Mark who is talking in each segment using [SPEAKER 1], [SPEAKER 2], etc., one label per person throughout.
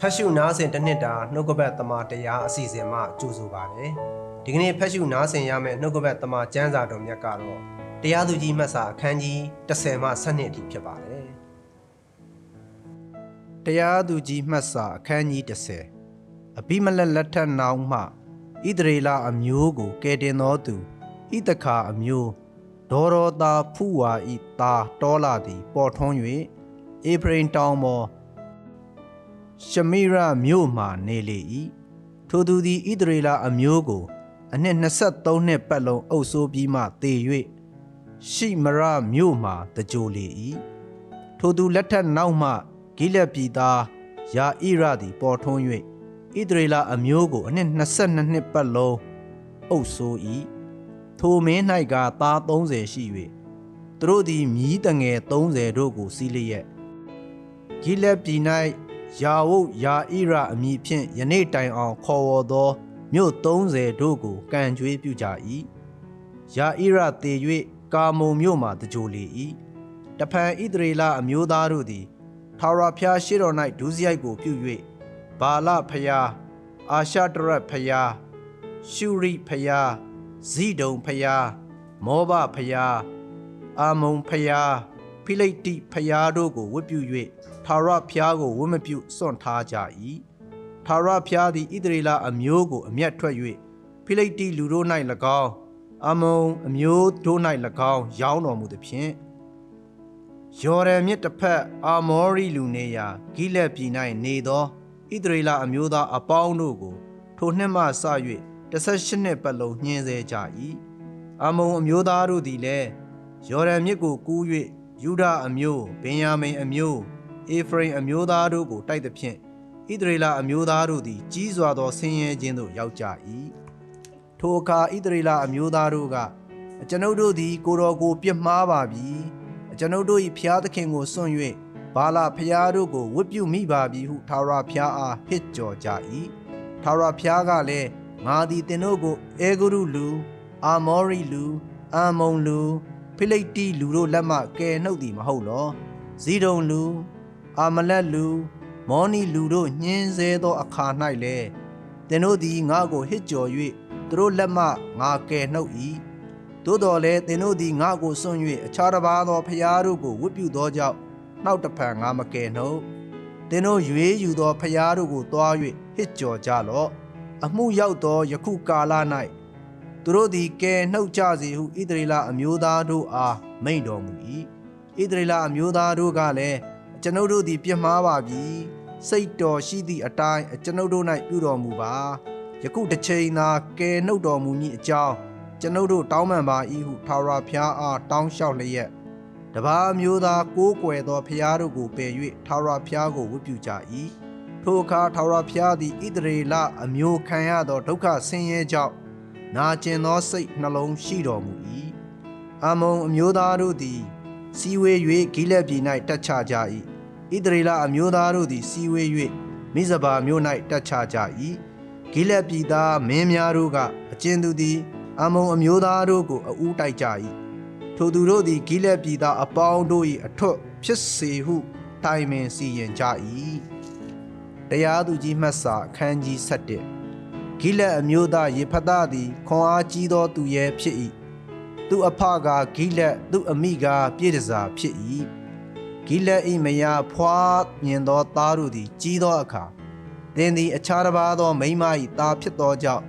[SPEAKER 1] ဖတ်ရှုနားဆင်တစ်နှစ်တာနှုတ်ကပတ်တမန်တရားအစီအစဉ်မှကြိုဆိုပါတယ်ဒီကနေ့ဖတ်ရှုနားဆင်ရမယ့်နှုတ်ကပတ်တမန်ကျမ်းစာတော်မြတ်ကတော့တရားသူကြီးမှတ်စာအခန်းကြီး10မှ12အထိဖြစ်ပါတယ်တရားသူကြီးမှတ်စာအခန်းကြီး10အဘိမလက်လက်ထက်နောင်မှဣသရေလအမျိုးကိုကယ်တင်တော်သူဣသခာအမျိုးဒေါရောသာဖူဝါဤတာတောလာသည် ပေါ်ထွန်း၍အေဖရင်တောင်ပေါ် ရှမိရမြို့မှနေလေ၏ထိုသူသည်ဣသရေလအမျိုးကို အနှစ်23နှစ်ပတ်လုံးအုပ်ဆိုးပြီးမှတည်၍ရှိမရမြို့မှတကြိုလေ၏ထိုသူလက်ထက်နောက်မှဂိလက်ပြည်သားယာဣရသည်ပေါ်ထွန်း၍ဣသရေလအမျိုးကိုအနှစ်22နှစ်ပတ်လုံးအုပ်ဆိုး၏ထိုမင်း၌ကသား30ရှိ၍သူတို့သည်မြီးတငယ်30တို့ကိုစီးလျက်ဂိလက်ပြည်၌ ယာဝုတ်ယာဣရအမည်ဖြင့်ယနေ့တိုင်အောင်ခေါ်ဝေါ်သောမြို့30တို့ကိုကံကြွေးပြုကြ၏ယာဣရတည်၍ကာမုံမြို့မှတကြိုလေ၏တဖန်ဣသရေလအမျိုးသားတို့သည်ထာဝရဘုရားရှေ့တော်၌ဒုစရိုက်ကိုပြု၍ဘာလဖျားအာရှတရတ်ဖျားရှုရိဖျားဇိဒုံဖျားမောဘဖျားအာမုံဖျား ဖိလိတ်တိဖျားတို့ကိုဝတ်ပြု၍ထာဝရဖျားကိုဝတ်မပြုစွန့်ထားကြ၏ထာဝရဖျားသည်ဣသရေလအမျိုးကိုအမျက်ထွက်၍ဖိလိတ်တိလူတို့၌၎င်းအာမုံအမျိုးတို့၌၎င်းရောင်းတော်မူသည်ဖြင့်ယော်ဒန်မြစ်တစ်ဖက်အာမောရိလူနေရာဂိလက်ပြည်၌နေသောဣသရေလအမျိုးသားအပေါင်းတို့ကို ထိုနှစ်မှစ၍18နှစ်ပတ်လုံးညှင်းဆဲကြ၏အာမုံအမျိုးသားတို့သည်လည်းယော်ဒန်မြစ်ကိုကူး၍ ယူဒအမျိုးဗင်ယာမိန်အမျိုးအေဖရိမ်အမျိုးသားတို့ကိုတိုက်သဖြင့်ဣသရေလအမျိုးသားတို့သည်ကြီးစွာသောဆင်းရဲခြင်းသို့ရောက်ကြ၏ထိုအခါဣသရေလအမျိုးသားတို့ကအကျွန်ုပ်တို့သည် ကိုတော်ကိုပြစ်မှားပါပြီအကျွန်ုပ်တို့၏ဖျားသခင်ကိုစွန့်၍ဘာလာဖျားတို့ကိုဝတ်ပြုမိပါပြီဟုထာဝရဖျားအားဟစ်ကြော်ကြ၏ထာဝရဖျားကလည်းငါသည်သင်တို့ကိုအေဂရုလူ အာမောရိလူ အာမုန်လူ ဖိလိတ်တီလူတို့လက်မှကယ်နှုတ်သည်မဟုတ်လောဇီဒုံလူအာမလက်လူ မောနီလူတို့ညှင်းဆဲသောအခါ၌လေသင်တို့သည်ငါကိုဟစ်ကြော်၍သူတို့လက်မှငါကယ်နှုတ်၏သို့တော်လည်းသင်တို့သည်ငါကိုစွန့်၍အခြားတစ်ပါးသောဖျားတို့ကိုဝတ်ပြုသောကြောင့်နောက်တစ်ဖန်ငါမကယ်နှုတ်သင်တို့ရွေးယူသောဖျားတို့ကိုတွား၍ဟစ်ကြော်ကြလော့အမှုရောက်သောယခုကာလ၌ သူတို့သည်ကယ်နှုတ်ကြစေဟုဣသရေလအမျိုးသားတို့အားမိန့်တော်မူ၏ဣသရေလအမျိုးသားတို့ကလည်းကျွန်ုပ်တို့သည်ပြစ်မှားပါပြီစိတ်တော်ရှိသည့်အတိုင်းကျွန်ုပ်တို့၌ပြုတော်မူပါယခုတစ်ချိန်သာကယ်နှုတ်တော်မူမည်အကြောင်းကျွန်ုပ်တို့တောင်းပန်ပါ၏ဟုထာဝရဘုရားအားတောင်းလျှောက်လျက်တပါးမျိုးသားကိုးကွယ်သောဖျားတို့ကိုပယ်၍ထာဝရဘုရားကိုဝတ်ပြုကြ၏ထိုအခါထာဝရဘုရားသည်ဣသရေလအမျိုးခံရသောဒုက္ခဆင်းရဲကြောင့် နာကျင်သောစိတ်နှလုံးရှိတော်မူ၏အမုံအမျိုးသားတို့သည် စီဝေ၍ဂိလက်ပြည်၌တက်ချကြ၏ဣသရေလအမျိုးသားတို့သည် စီဝေ၍မိဇဘာမြို့၌တက်ချကြ၏ဂိလက်ပြည်သားမင်းများတို့ကအကျဉ်သူသည် အမုံအမျိုးသားတို့ကိုအူးတိုက်ကြ၏ထိုသူတို့သည်ဂိလက်ပြည်သားအပေါင်းတို့၏အထွတ်ဖြစ်စေဟု တိုင်ပင်စီရင်ကြ၏တရားသူကြီးမှတ်စာအခန်းကြီး7 ဂိလက်အမျိုးသားယေဖသသည်ခွန်အားကြီးသောသူရဲ့ဖြစ်၏သူအဖကဂိလက်သူအမိကပြည်တစားဖြစ်၏ဂိလက်၏မယားဖွားမြင်သောသားတို့သည် ကြီးသောအခါသင်သည်အခြားတစ်ပါးသောမိန်းမ၏သားဖြစ်သောကြောင့်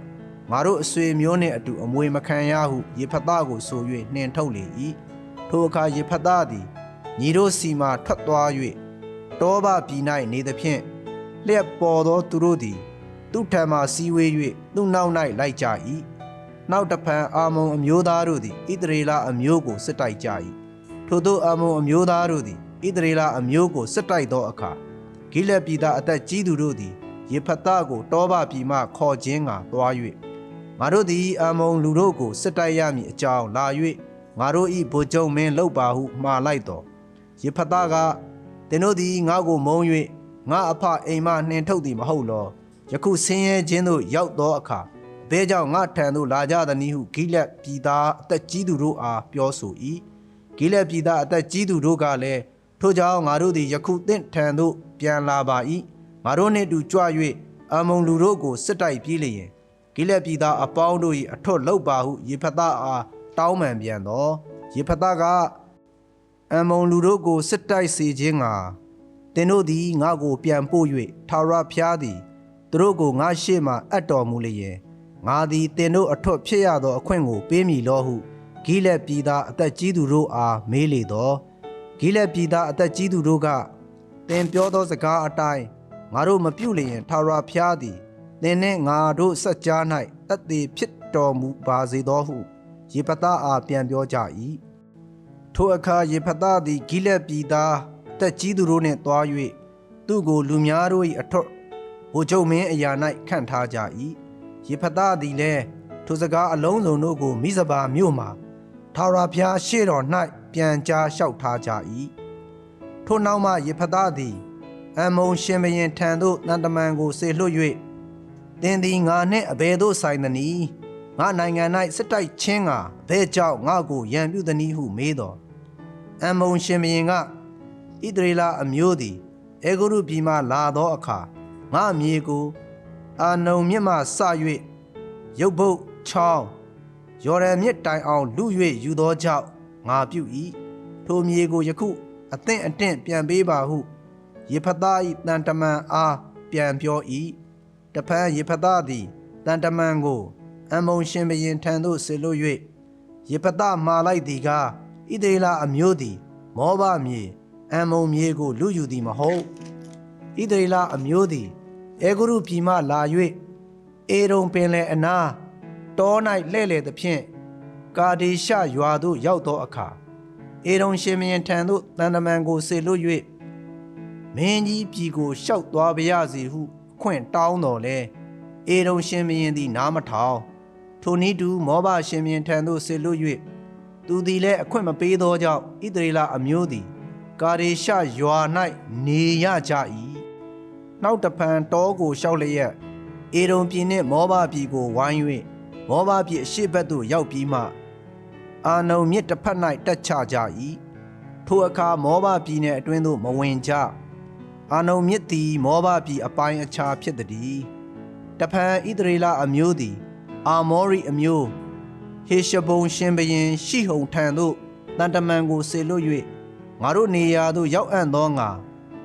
[SPEAKER 1] ငါတို့အဆွေမျိုးနှင့်အတူအမွေမခံရဟုယေဖသကိုဆို၍နှင်ထုတ်လေ၏ထိုအခါယေဖသသည်ညီတို့စီမှထွက်သွား၍တောဘပြည်၌နေသဖြင့်လျက်ပေါ်သောသူတို့သည် သူထံမှစီဝေး၍သူ့နောက်၌လိုက်ကြ၏နောက်တဖန်အာမုံအမျိုးသားတို့သည်ဣသရေလအမျိုးကိုစစ်တိုက်ကြ၏ထို့သောအာမုံအမျိုးသားတို့သည်ဣသရေလအမျိုးကိုစစ်တိုက်သောအခါဂိလက်ပြည်သားအသက်ကြီးသူတို့သည်ယေဖသကိုတောဘပြည်မှခေါ်ခြင်းကသွား၍ငါတို့သည်အာမုံလူတို့ကိုစစ်တိုက်ရမည်အကြောင်းလာ၍ငါတို့၏ဗိုလ်ချုပ်မင်းလောက်ပါဟုမှားလိုက်တော်ယေဖသကသင်တို့သည်ငါကိုမုံ၍ငါအဖအိမ်မှနှင်ထုတ်သည်မဟုတ်လော ယခုဆင်းရဲခြင်းသို့ရောက်သောအခါဘဲကြောင့်ငါထံသို့လာကြသည်နည်းဟုဂိလက်ပြည်သားအသက်ကြီးသူတို့အားပြောဆို၏ဂိလက်ပြည်သားအသက်ကြီးသူတို့ကလည်းထို့ကြောင့်ငါတို့သည်ယခုသင့်ထံသို့ပြန်လာပါ၏ငါတို့နှင့်အတူကြွ၍အမုံလူတို့ကိုစစ်တိုက်ပြေးလျင်ဂိလက်ပြည်သားအပေါင်းတို့၏အထွတ်လောက်ပါဟုယေဖသအားတောင်းပန်ပြန်သောယေဖသကအမုံလူတို့ကိုစစ်တိုက်စေခြင်းငါသင်တို့သည်ငါကိုပြန်ပို့၍ထာဝရဘုရားသည်သူ တို့ကိုငါရှေ့မှအပ်တော်မူလျင်ငါသည်သင်တို့အထွတ်ဖြစ်ရသောအခွင့်ကိုပေးမည်လောဟုဂိလက်ပြည်သားအသက်ကြီးသူတို့အားမေးလေသောဂိလက်ပြည်သားအသက်ကြီးသူတို့ကသင်ပြောသောစကားအတိုင်းငါတို့မပြုလျင်ထာဝရဘုရားသည်သင်နှင့်ငါတို့စัจ जा ၌တတ်သေးဖြစ်တော်မူပါစေသောဟုယေဖသအားပြန်ပြောကြ၏ထိုအခါယေဖသသည်ဂိလက်ပြည်သားတက်ကြီးသူတို့နှင့်တွား၍သူ့ကိုလူများတို့၏အထွတ်ဘို လ်ချုပ်မင်းအရာ၌ခန့်ထားကြ၏ယေဖသသည်လည်းထိုစကားအလုံးစုံတို့ကိုမိဇဘာမြို့မှထာဝရဘုရားရှေ့တော်၌ပြန်ကြားလျှောက်ထားကြ၏ထိုနောက်မှယေဖသသည်အမုံရှင်ဘရင်ထံသို့တန်တမန်ကိုဆေလွှတ်၍သင်သည်ငါနှင့်အဘယ်သို့ဆိုင်သနည်းငါနိုင်ငံ၌စစ်တိုက်ချင်းကအဘယ်ကြောင့်ငါကိုရန်ပြုသနည်းဟုမေးတော်အမုံရှင်ဘရင်ကဣသရေလအမျိုးသည်အေဂုရုပြည်မှလာသောအခါ ငါအမည်ကိုအာနုံမြစ်မှစ၍ရုပ်ဘုတ်ချောင်းယော်ဒန်မြစ်တိုင်အောင်လူ၍ယူသောကြောင့်ငါပြု၏ထိုမြေကိုယခုအသင့်အတင့်ပြန်ပေးပါဟုယေဖသ၏တန်တမန်အားပြန်ပြော၏တဖန်ယေဖသသည်တန်တမန်ကိုအမုံရှင်ဘရင်ထံသို့ဆေလွတ်၍ယေဖသမှားလိုက်သည်ကားဣသေလအမျိုးသည် မောဘမြေအမုံမြေကိုလူယူသည်မဟုတ်ဣသေလအမျိုးသည် အေဂုရုပြည်မှလာ၍အေရုံပင်လယ်အနားတော၌လှဲ့လေသဖြင့်ကာဒေရှရွာသို့ရောက်သောအခါအေရုံရှင်မင်းထံသို့တန်တမန်ကိုဆေလွတ်၍မင်းကြီးပြည်ကိုရှောက်သွားပါရစေဟုအခွင့်တောင်းတော်လဲအေရုံရှင်မင်းသည်နားမထောင်ထိုနည်းတူမောဘရှင်မင်းထံသို့ဆေလွတ်၍သူသည်လည်းအခွင့်မပေးသောကြောင့်ဣသရေလအမျိုးသည် ကာဒေရှရွာ၌နေရကြ၏ နောက်တဖန်တောကိုရှောက်လျက်အေရုံပြည်နှင့်မောဘပြည်ကိုဝိုင်း၍မောဘပြည်အရှိတ်ဘက်သို့ရောက်ပြီးမှအာနုံမြစ်တစ်ဖက်၌တက်ချကြ၏ထိုအခါမောဘပြည်နှင့်အတွင်းသို့မဝင်ကြအာနုံမြစ်သည်မောဘပြည်အပိုင်းအခြားဖြစ်သည်တဖန်ဣသရေလအမျိုးသည် အာမောရိအမျိုးဟေရှဘုံရှင်ဘရင်ရှိဟုန်ထံသို့တန်တမန်ကိုဆေလွတ်၍ငါတို့နေရာသို့ရောက်အံ့သောငါ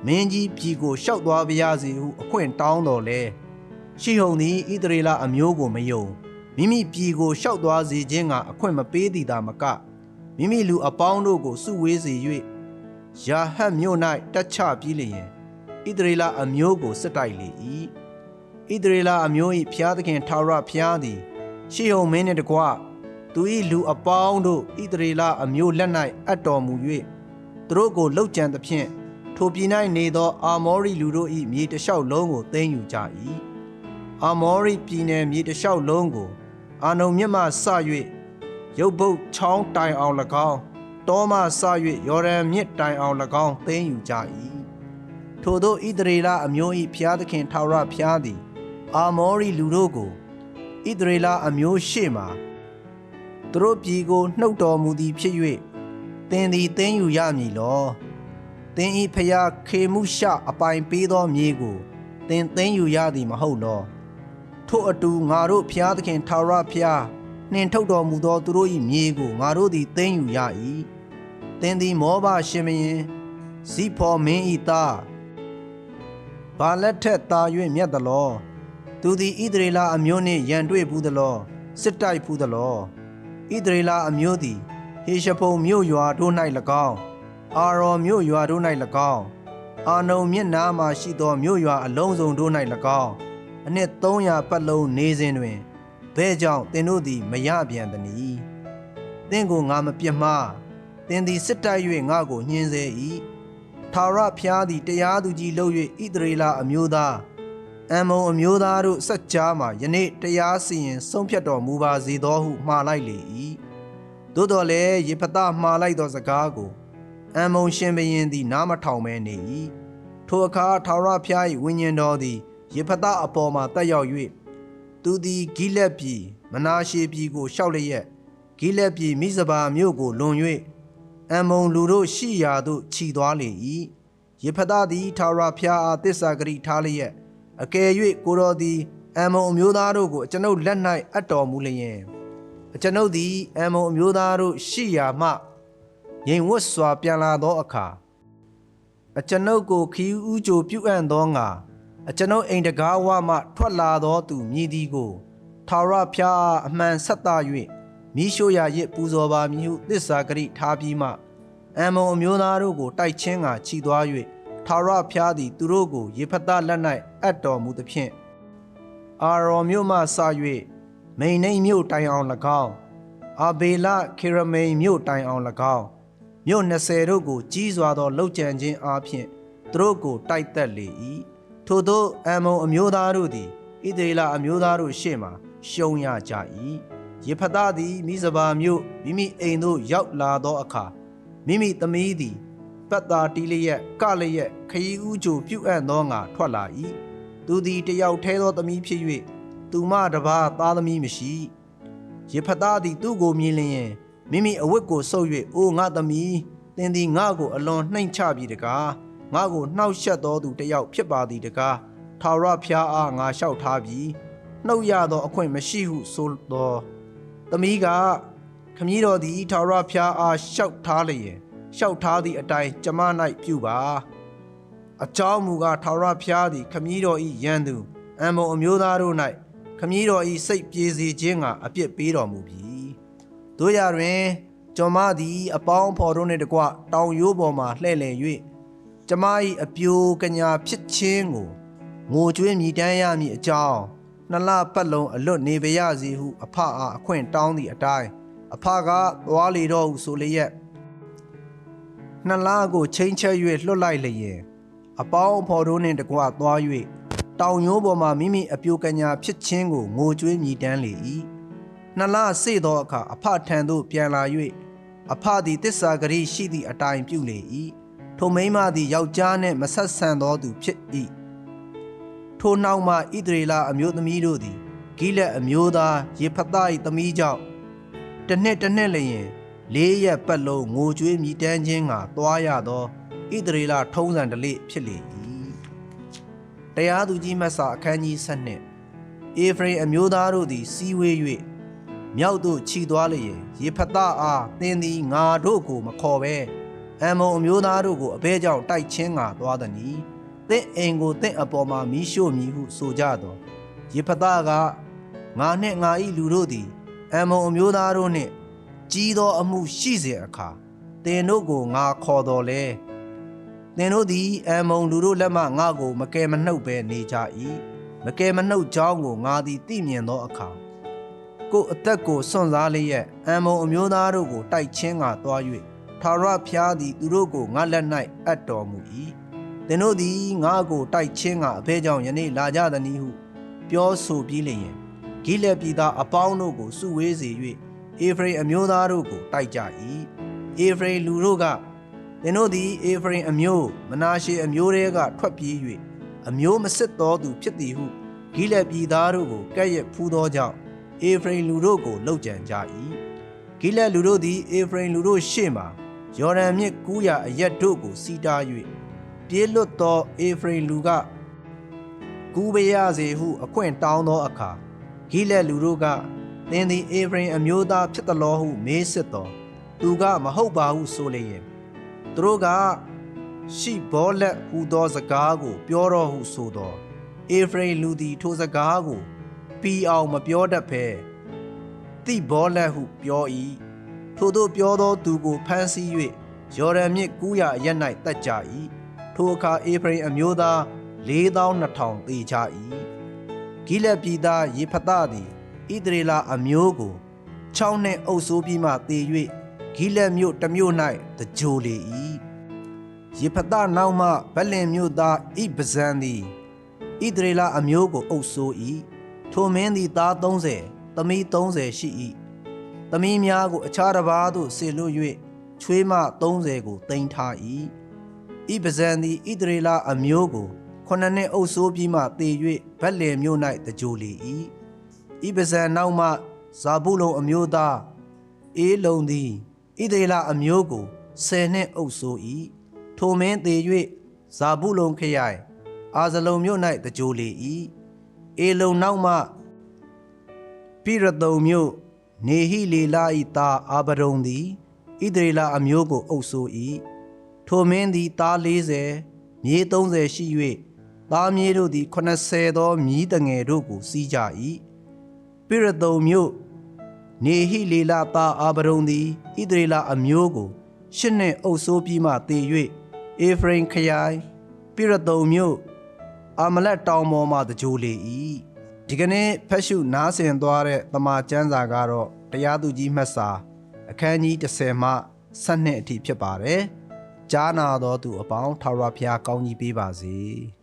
[SPEAKER 1] မင်းကြီးပြည်ကိုရှောက်သွားပါရစေဟုအခွင့်တောင်းတော်လဲရှိဟုန်သည်ဣသရေလအမျိုးကိုမယုံမိမိပြည်ကိုရှောက်သွားစေခြင်းကအခွင့်မပေးသည်သာမကမိမိလူအပေါင်းတို့ကိုစုဝေးစေ၍ယာဟတ်မြို့၌တက်ချပြီးလျင်ဣသရေလအမျိုးကိုစစ်တိုက်လေ၏ဣသရေလအမျိုး၏ဖျားသခင်ထာဝရဖျားသည်ရှေးဟုန်မင်းနှင့်တကွသူ၏လူအပေါင်းတို့ဣသရေလအမျိုးလက်၌အပ်တော်မူ၍သူတို့ကိုလှုပ်ကြံသဖြင့် ထိုပြည်၌နေသော အာမောရိလူတို့၏မြေတလျှောက်လုံးကိုသိမ်းယူကြ၏အာမောရိပြည်နယ်မြေတလျှောက်လုံးကို အာနုံမြစ်မှဆ၍ရုပ်ဘုတ်ချောင်းတိုင်အောင်၎င်းတောမှဆ၍ယော်ဒန်မြစ်တိုင်အောင်၎င်းသိမ်းယူကြ၏ထိုသောဣသရေလအမျိုး၏ဖျားသခင်ထာဝရဖျားသည် အာမောရိလူတို့ကိုဣသရေလအမျိုးရှေ့မှသူတို့ပြည်ကိုနှုတ်တော်မူသည်ဖြစ်၍သင်သည်သိမ်းယူရမည်လော သင်ဤဖျားခေမှုရှအပိုင်ပေးသောမြေကိုသင်သိမ်းယူရသည်မဟုတ်လောထို့အတူငါတို့ဖျားသခင်ထာဝရဖျားနှင်ထုတ်တော်မူသောသူတို့၏မြေကိုငါတို့သည်သိမ်းယူရ၏သင်သည်မောဘရှင်မင်းဇိဖော်မင်းဤသားဘာလက်ထက်သာ၍မြတ်သလောသူသည်ဣသရေလအမျိုးနှင့်ရန်တွေ့ဘူးသလောစစ်တိုက်ဘူးသလောဣသရေလအမျိုးသည်ဟေရှဖုန်မြို့ရွာတို့၌၎င်း အာရော်မြို့ရွာတို့၌၎င်းအာနုံမြစ်နားမှရှိသောမြို့ရွာအလုံးစုံတို့၌၎င်းအနှစ်300ပတ်လုံးနေစဉ်တွင်ဘဲကြောင့်သင်တို့သည်မရပြန်သနည်းသင်ကိုငါမပြစ်မှားသင်သည်စစ်တိုက်၍ငါကိုညှင်းဆဲ၏ထာဝရဖျားသည်တရားသူကြီးလုပ်၍ဣသရေလအမျိုးသားအမုံအမျိုးသားတို့စัจ जा မှာယနေ့တရားစီရင်ဆုံးဖြတ်တော်မူပါစေသောဟုမှားလိုက်လေ၏သို့တော်လည်းယေဖသမှားလိုက်သောစကားကို အမုံရှင်ဘရင်သည် နားမထောင်မဲနေ၏ထိုအခါထာဝရဖျား၏ဝိညာဉ်တော်သည်ယေဖသအပေါ်မှာတက်ရောက်၍သူသည်ဂိလက်ပြည်မနာရှေပြည်ကိုရှောက်လျက်ဂိလက်ပြည်မိဇဘာမြို့ကိုလွန်၍အမုံလူတို့ရှိရာသို့ခြီသွားလေ၏ယေဖသသည်ထာဝရဘုရားအားတစ္ဆာဂရိထားလျက်အကယ်၍ကိုတော်သည်အမ္မုံအမျိုးသားတို့ကိုအကျွန်ုပ်လက်၌အပ်တော်မူလျင်အကျွန်ုပ်သည်အမ္မုံအမျိုးသားတို့ရှိရာမှ ငြိမ်ဝတ်စွာပြန်လာသောအခါအကျွန်ုပ်ကိုခီးဥကြိုပြုအပ်သောငါအကျွန်ုပ်အိမ်တကားဝမှထွက်လာသောသူမြည်သည်ကိုထာဝရဘုရားအားအမှန်ဆက်သ၍မိရှို့ရာရစ်ပူဇော်ပါမည်ဟုသစ္စာဂရိထားပြီးမှအမ္မုံအမျိုးသားတို့ကိုတိုက်ချင်းကခြိသွား၍ထာဝရဘုရားသည်သူတို့ကိုယေဖသလက်၌အပ်တော်မူသဖြင့်အာရော်မြို့မှစ၍မိန်နိမ့်မြို့တိုင်အောင်၎င်းအာဘေလခေရမိန်မြို့တိုင်အောင်၎င်း မြို့20တို့ကိုကြီးစွာသောလှုပ်ကြံခြင်းအားဖြင့်သူတို့ကိုတိုက်သက်လေ၏ထို့သောအမ္မုံအမျိုးသားတို့သည်ဣသေလအမျိုးသားတို့ရှေ့မှရှုံးရကြ၏ယေဖသသည်မိဇဘာမြို့မိမိအိမ်သို့ရောက်လာသောအခါမိမိသမီးသည်ပတ်သာတီးလျက်ကလျက်ခရီးဦးကြိုပြုတ်အံ့သောငါထွက်လာ၏သူသည်တယောက်ထဲသောသမီးဖြစ်၍သူမတစ်ပါးသားသမီးမရှိယေဖသားသည်သူ့ကိုမြင်လျင် မိမိအဝတ်ကိုဆုပ်၍အိုငါသမီးသင်သည်ငါကိုအလွန်နှိမ်ချပြီတကားငါကိုနှောက်ယှက်သောသူတစ်ယောက်ဖြစ်ပါသည်တကားထာဝရဘုရားအားငါလျှောက်ထားပြီနှုတ်ရသောအခွင့်မရှိဟုဆိုသောသမီးကခမည်းတော်သည်ထာဝရဘုရားအားလျှောက်ထားလျင်လျှောက်ထားသည့်အတိုင်းကျမ၌ပြုပါအကြောင်းမူကားထာဝရဘုရားသည်ခမည်းတော်၏ယံသူအံမုံအမျိုးသားတို့၌ခမည်းတော်၏စိတ်ပြေစေခြင်းကအပြစ်ပေးတော်မူပြီ တို့ရတွင်ကျွန်မသည်အပေါင်းဖော်တို့နှင့်တကွတောင်ရိုးပေါ်မှလှည့်လည်၍ကျမ၏အပြိုကညာဖြစ်ခြင်းကိုငိုကြွေးမြည်တမ်းရမည်အကြောင်းနှစ်လပတ်လုံးအလွတ်နေပါရစေဟုအဖအားအခွင့်တောင်းသည့်အတိုင်းအဖကသွားလေတော့ဟုဆိုလျက်နှစ်လားကိုချိန်ချက်၍လွတ်လိုက်လျင်အပေါင်းအဖော်တို့နှင့်တကွသွား၍တောင်ရိုးပေါ်မှမိမိအပြိုကညာဖြစ်ခြင်းကိုငိုကြွေးမြည်တမ်းလေ၏ နှစ်လားစေသောအခါအဖထံသို့ပြန်လာ၍အဖသည်တစ္ဆာဂရိရှိသည့်အတိုင်းပြုလေ၏ထိုမိန်းမသည်ယောက်ျားနှင့်မဆက်ဆံသောသူဖြစ်၏ထိုနောက်မှဣသရေလအမျိုးသမီးတို့သည်ဂိလက်အမျိုးသားယေဖသ၏သမီးကြောင့်တစ်နှစ်တစ်နှစ်လျင်လေးရက်ပတ်လုံးငိုကြွေးမြည်တမ်းခြင်းကသွားရသောဣသရေလထုံးစံဓလေ့ဖြစ်လေ၏တရားသူကြီးမတ်စာအခန်းကြီး7အေဖရိမ်အမျိုးသားတို့သည်စီးဝေး၍ မြောက်သို့ခြိသွားလျင်ယေဖသအားသင်သည်ငါတို့ကိုမခေါ်ပဲအမ္မုံအမျိုးသားတို့ကိုအဘဲကြောင့်တိုက်ချင်းကသွားသည်နီသင့်အိမ်ကိုသင့်အပေါ်မှာမီးရှို့မည်ဟုဆိုကြသောယေဖသကငါနှင့်ငါ၏လူတို့သည်အမ္မုံအမျိုးသားတို့နှင့်ကြီးသောအမှုရှိစေအခါသင်တို့ကိုငါခေါ်တော်လဲသင်တို့သည်အမ္မုံလူတို့လက်မှငါကိုမကယ်မနှုတ်ဘဲနေကြ၏မကယ်မနှုတ်ကြောင်းကိုငါသည်သိမြင်သောအခါ ကိုယ်အသက်ကိုစွန့်စားလျက်အမ္မုံအမျိုးသားတို့ကိုတိုက်ချင်းကသွား၍ထာဝရဘုရားသည်သူတို့ကိုငါလက်၌အပ်တော်မူ၏သင်တို့သည်ငါကိုတိုက်ချင်းကအဘဲကြောင့်ယနေ့လာကြသနည်းဟု ပြောဆိုပြီးလျင်ဂိလက်ပြည်သားအပေါင်းတို့ကိုစုဝေးစေ၍အေဖရိမ်အမျိုးသားတို့ကိုတိုက်ကြ၏အေဖရိမ်လူတို့ကသင်တို့သည်အေဖရိမ်အမျိုးမနာရှေအမျိုးတွေကထွက်ပြေး၍အမျိုးမစစ်တော်သူဖြစ်သည်ဟုဂိလက်ပြည်သားတို့ကိုကဲ့ရဲ့ဖူးသောကြောင့် အေဖရိမ်လူတို့ကိုလှုပ်ကြံကြ၏ဂိလက်လူတို့သည်အေဖရိမ်လူတို့ရှေ့မှယော်ဒန်မြစ်ကူးရာအရက်တို့ကိုစီးတား၍ပြေးလွတ်သောအေဖရိမ်လူကကူးပရစေဟုအခွင့်တောင်းသောအခါဂိလက်လူတို့ကသင်သည်အေဖရိမ်အမျိုးသားဖြစ်သလောဟုမေးစစ်တော်သူကမဟုတ်ပါဟုဆိုလျင်သူတို့ကရှိဘောလက်ဟူသောစကားကို ပြောတော်ဟုဆိုတော်အေဖရိမ်လူသည်ထိုစကားကို ပီအောင်မပြောတတ်ဘဲတိဘောလက်ဟုပြော၏ထို့သောပြောသောသူကိုဖမ်းဆီး၍ယော်ဒန်မြစ်ကူးရာအရက်၌တက်ကြ၏ထိုအခါအေဖရိမ်အမျိုးသား4200သေကြ၏ဂိလက်ပြည်သားယေဖသသည်ဣသရေလအမျိုးကို6နှစ်အုပ်ဆိုးပြီးမှသေ၍ဂိလက်မြို့တစ်မြို့၌တကြိုလေ၏ယေဖသနောက်မှဗက်လင်မြို့သားဣပဇန်သည်ဣသရေလအမျိုးကိုအုပ်ဆိုး၏ ထိုမင်းသည်သား30သမီး30ရှိ၏သမီးများကိုအခြားတစ်ပါးသို့ဆေလွတ်၍ချွေးမ30ကိုတင်ထား၏ဣပဇန်သည်ဣသရေလအမျိုးကိုခုနှစ်နှစ်အုပ်ဆိုးပြီးမှသေ၍ဗက်လင်မြို့၌တကြိုလေ၏ဣပဇန်နောက်မှဇာဗုလုန်အမျိုးသားအေးလုံသည်ဣသေလအမျိုးကိုဆယ်နှစ်အုပ်ဆိုး၏ထိုမင်းသေ၍ဇာဘူးလုံခရိုင်အာဇလုံမြို့၌တကြိုလေ၏ အေလုံနောက်မှပိရတုံမြို့နေဟိလေလာဤသားအာဗရုံသည်ဣသရေလအမျိုးကိုအုပ်ဆို၏ထိုမင်းသည်သား40မြေ30ရှိ၍သားမြေတို့သည်80သောမြည်တငယ်တို့ကိုစီးကြ၏ပိရတုံမြို့နေဟိလေလာသားအာဗရုံသည်ဣသရေလအမျိုးကိုရှစ်နှစ်အုပ်ဆိုးပြီးမှတည်၍အေဖရင်ခရိုင်ပိရတုံမြို့ အာမလက်တောင်ပေါ်မှတကြိုလေ၏ဒီကနေ့ဖက်ရှုနားဆင်သွားတဲ့တမန်ကျမ်းစာကတော့တရားသူကြီးမှတ်စာအခန်းကြီး30မှ12အထိဖြစ်ပါတယ်ကြားနာတော်သူအပေါင်းထာဝရဘုရားကောင်းကြီးပေးပါစေ။